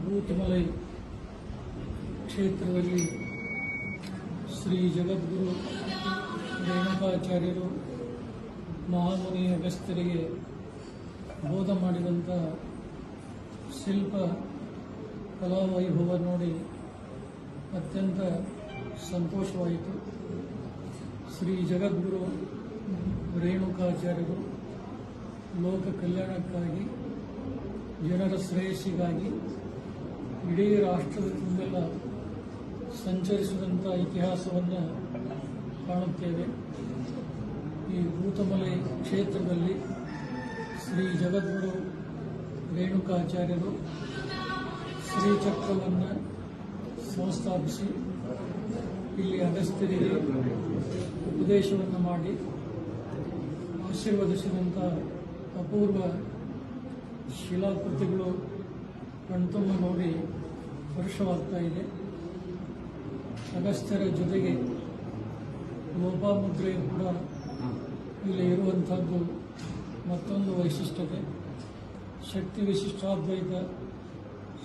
ಭೂತಮಲೈ ಕ್ಷೇತ್ರದಲ್ಲಿ ಶ್ರೀ ಜಗದ್ಗುರು ರೇಣುಕಾಚಾರ್ಯರು ಮಹಾಮುನಿ ಅಗಸ್ತ್ಯರಿಗೆ ಬೋಧ ಮಾಡಿದಂಥ ಶಿಲ್ಪ ಕಲಾವೈಭವ ನೋಡಿ ಅತ್ಯಂತ ಸಂತೋಷವಾಯಿತು. ಶ್ರೀ ಜಗದ್ಗುರು ರೇಣುಕಾಚಾರ್ಯರು ಲೋಕ ಕಲ್ಯಾಣಕ್ಕಾಗಿ ಜನರ ಶ್ರೇಯಸ್ಸಿಗಾಗಿ ಇಡೀ ರಾಷ್ಟ್ರದ ತುಂಬೆಲ್ಲ ಸಂಚರಿಸಿದಂಥ ಇತಿಹಾಸವನ್ನು ಕಾಣುತ್ತೇವೆ. ಈ ಭೂತಮಲೆ ಕ್ಷೇತ್ರದಲ್ಲಿ ಶ್ರೀ ಜಗದ್ಗುರು ರೇಣುಕಾಚಾರ್ಯರು ಶ್ರೀಚಕ್ರವನ್ನು ಸಂಸ್ಥಾಪಿಸಿ ಇಲ್ಲಿ ಅಗಸ್ತ್ಯರಿಗೆ ಉಪದೇಶವನ್ನು ಮಾಡಿ ಆಶೀರ್ವದಿಸಿದಂಥ ಅಪೂರ್ವ ಶಿಲಾಕೃತಿಗಳು ಕಣ್ತುಂಬ ನೋಡಿ ಸ್ಪರ್ಶವಾಗ್ತಾ ಇದೆ. ಅಗಸ್ತ್ಯರ ಜೊತೆಗೆ ಲೋಪಾಮುದ್ರೆ ಕೂಡ ಇಲ್ಲಿ ಇರುವಂಥದ್ದು ಮತ್ತೊಂದು ವೈಶಿಷ್ಟ್ಯತೆ. ಶಕ್ತಿ ವಿಶಿಷ್ಟಾದ್ವೈತ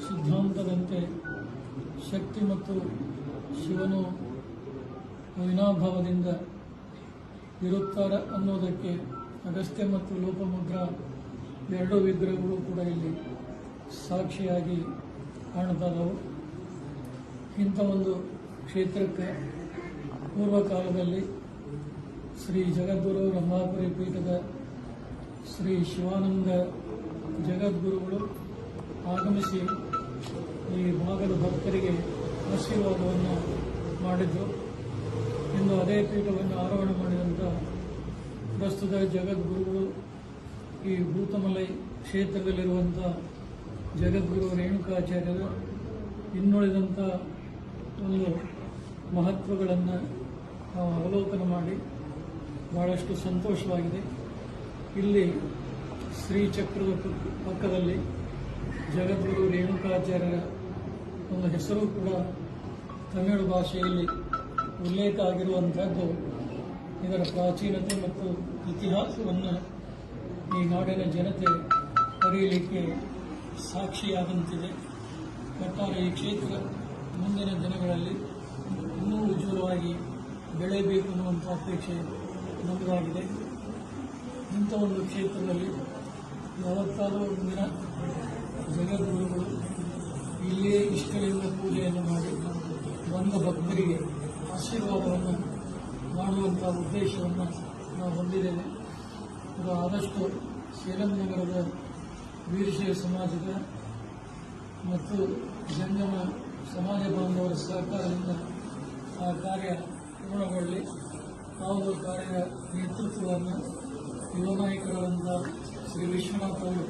ಸಿದ್ಧಾಂತದಂತೆ ಶಕ್ತಿ ಮತ್ತು ಶಿವನು ಅವಿನಾಭಾವದಿಂದ ಇರುತ್ತಾರೆ ಅನ್ನೋದಕ್ಕೆ ಅಗಸ್ತ್ಯ ಮತ್ತು ಲೋಪಮುದ್ರ ಎರಡೂ ವಿಗ್ರಹಗಳು ಕೂಡ ಇಲ್ಲಿ ಸಾಕ್ಷಿಯಾಗಿ ಕಾಣ್ತಾ ಇದ್ದವು ಇಂಥ ಒಂದು ಕ್ಷೇತ್ರಕ್ಕೆ ಪೂರ್ವಕಾಲದಲ್ಲಿ ಶ್ರೀ ಜಗದ್ಗುರು ರಂಭಾಪುರಿ ಪೀಠದ ಶ್ರೀ ಶಿವಾನಂದ ಜಗದ್ಗುರುಗಳು ಆಗಮಿಸಿ ಈ ಭಾಗದ ಭಕ್ತರಿಗೆ ಆಶೀರ್ವಾದವನ್ನು ಮಾಡಿದ್ದು ಇಂದು ಅದೇ ಪೀಠವನ್ನು ಆರೋಹಣ ಮಾಡಿದಂಥ ಪ್ರಸ್ತುತ ಜಗದ್ಗುರುಗಳು ಈ ಭೂತಮಲೈ ಕ್ಷೇತ್ರದಲ್ಲಿರುವಂಥ ಜಗದ್ಗುರು ರೇಣುಕಾಚಾರ್ಯರು ಇನ್ನುಳಿದಂಥ ಒಂದು ಮಹತ್ವಗಳನ್ನು ಅವಲೋಕನ ಮಾಡಿ ಬಹಳಷ್ಟು ಸಂತೋಷವಾಗಿದೆ. ಇಲ್ಲಿ ಶ್ರೀಚಕ್ರದ ಪಕ್ಕ- ಪಕ್ಕದಲ್ಲಿ ಜಗದ್ಗುರು ರೇಣುಕಾಚಾರ್ಯರ ಒಂದು ಹೆಸರು ಕೂಡ ತಮಿಳು ಭಾಷೆಯಲ್ಲಿ ಉಲ್ಲೇಖ ಆಗಿರುವಂಥದ್ದು ಇದರ ಪ್ರಾಚೀನತೆ ಮತ್ತು ಇತಿಹಾಸವನ್ನು ಈ ನಾಡಿನ ಜನತೆ ಪರಿಯಲಿಕ್ಕೆ ಸಾಕ್ಷಿಯಾದಂತಿದೆ. ಒಟ್ಟಾರೆ ಈ ಕ್ಷೇತ್ರ ಮುಂದಿನ ದಿನಗಳಲ್ಲಿ ಇನ್ನೂ ಉಜ್ವಲವಾಗಿ ಬೆಳೆಯಬೇಕು ಅನ್ನುವಂಥ ಅಪೇಕ್ಷೆ ನಮ್ಮದಾಗಿದೆ ಇಂಥ ಒಂದು ಕ್ಷೇತ್ರದಲ್ಲಿ ಯಾವತ್ತಾದರೂ ದಿನ ಜಗದ್ಗುರುಗಳು ಇಲ್ಲಿಯೇ ಇಷ್ಟರಿಂದ ಪೂಜೆಯನ್ನು ಮಾಡಿ ಬಂದ ಭಕ್ತರಿಗೆ ಆಶೀರ್ವಾದವನ್ನು ಮಾಡುವಂಥ ಉದ್ದೇಶವನ್ನು ನಾವು ಹೊಂದಿದ್ದೇವೆ. ಇದು ಆದಷ್ಟು ಸೇಲಂ ನಗರದ ವೀರಶೈವ ಸಮಾಜದ ಮತ್ತು ಜಂಗಮ ಸಮಾಜ ಬಾಂಧವರ ಸಹಕಾರದಿಂದ ಆ ಕಾರ್ಯ ಪೂರ್ಣಗೊಳ್ಳಿ. ಹಾಗೂ ಕಾರ್ಯ ನೇತೃತ್ವವನ್ನು ಯುವ ನಾಯಕರಾದಂಥ ಶ್ರೀ ವಿಶ್ವನಾಥ್ ಅವರು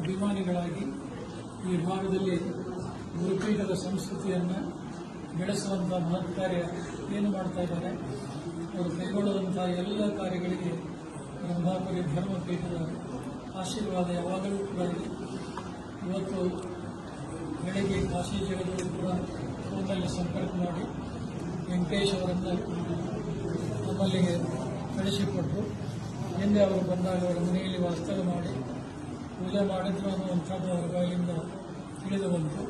ಅಭಿಮಾನಿಗಳಾಗಿ ಈ ಭಾಗದಲ್ಲಿ ಗುರುಪೀಠದ ಸಂಸ್ಕೃತಿಯನ್ನು ಬೆಳೆಸುವಂಥ ಮಹತ್ ಕಾರ್ಯ ಏನು ಮಾಡ್ತಾ ಇದ್ದಾರೆ, ಅವರು ಕೈಗೊಳ್ಳುವಂಥ ಎಲ್ಲ ಕಾರ್ಯಗಳಿಗೆ ರಂಭಾಪುರಿ ಧರ್ಮಪೀಠದ ಆಶೀರ್ವಾದ ಯಾವಾಗಲೂ ಕೂಡ ಇದೆ. ಇವತ್ತು ಬೆಳಗ್ಗೆ ಕಾಶಿ ಜಗದವರು ಕೂಡ ಫೋನಲ್ಲಿ ಸಂಪರ್ಕ ಮಾಡಿ ವೆಂಕಟೇಶ್ ಅವರನ್ನು ನಮ್ಮಲ್ಲಿಗೆ ಕಳಿಸಿಕೊಟ್ಟರು ಹಿಂದೆ ಅವರು ಬಂದಾಗ ಅವರ ಮನೆಯಲ್ಲಿ ವಾಸ್ತವ ಮಾಡಿ ಪೂಜೆ ಮಾಡಿದ್ರು ಅನ್ನುವಂಥದ್ದು ಅವರ ಬಾಯಿಯಿಂದ ತಿಳಿದು ಬಂತು.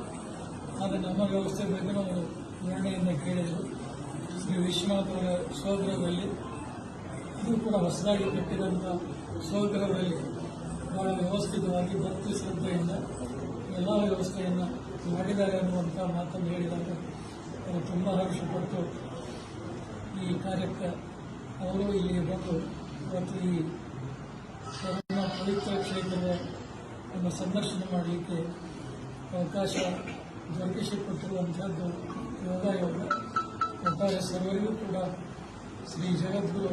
ಆದರೆ ನಮ್ಮ ವ್ಯವಸ್ಥೆ ಬಗ್ಗೆ ಅವರು ನಿರ್ಣಯದಿಂದ ಕೇಳಿದರು ಶ್ರೀ ವಿಶ್ವನಾಥ್ ಅವರ ಸ್ವಗೃಹದಲ್ಲಿ ಇದು ಕೂಡ ಹೊಸದಾಗಿ ಕಟ್ಟಿದಂಥ ಸೌಕರ್ಯಗಳಲ್ಲಿ ಬಹಳ ವ್ಯವಸ್ಥಿತವಾಗಿ ಭಕ್ತಿ ಶ್ರದ್ಧೆಯಿಂದ ಎಲ್ಲ ವ್ಯವಸ್ಥೆಯನ್ನು ಮಾಡಿದ್ದಾರೆ ಅನ್ನುವಂಥ ಮಾತನ್ನು ಹೇಳಿದಾಗ ಅವರು ತುಂಬ ಹರ್ಷಪಟ್ಟು ಈ ಕಾರ್ಯಕ್ಕೆ ಅವರು ಇಲ್ಲಿ ಬಂದು ಮತ್ತು ಈ ತಮ್ಮ ಪವಿತ್ರ ಕ್ಷೇತ್ರದ ನಮ್ಮ ಸಂದರ್ಶನ ಮಾಡಲಿಕ್ಕೆ ಅವಕಾಶ ದೊರಕಿಸಿಕೊಟ್ಟಿರುವಂಥದ್ದು ಯೋಗ ಯೋಗ. ಒಟ್ಟಾರೆ ಸರ್ವರಿಗೂ ಕೂಡ ಶ್ರೀ ಜಗದ್ಗುರು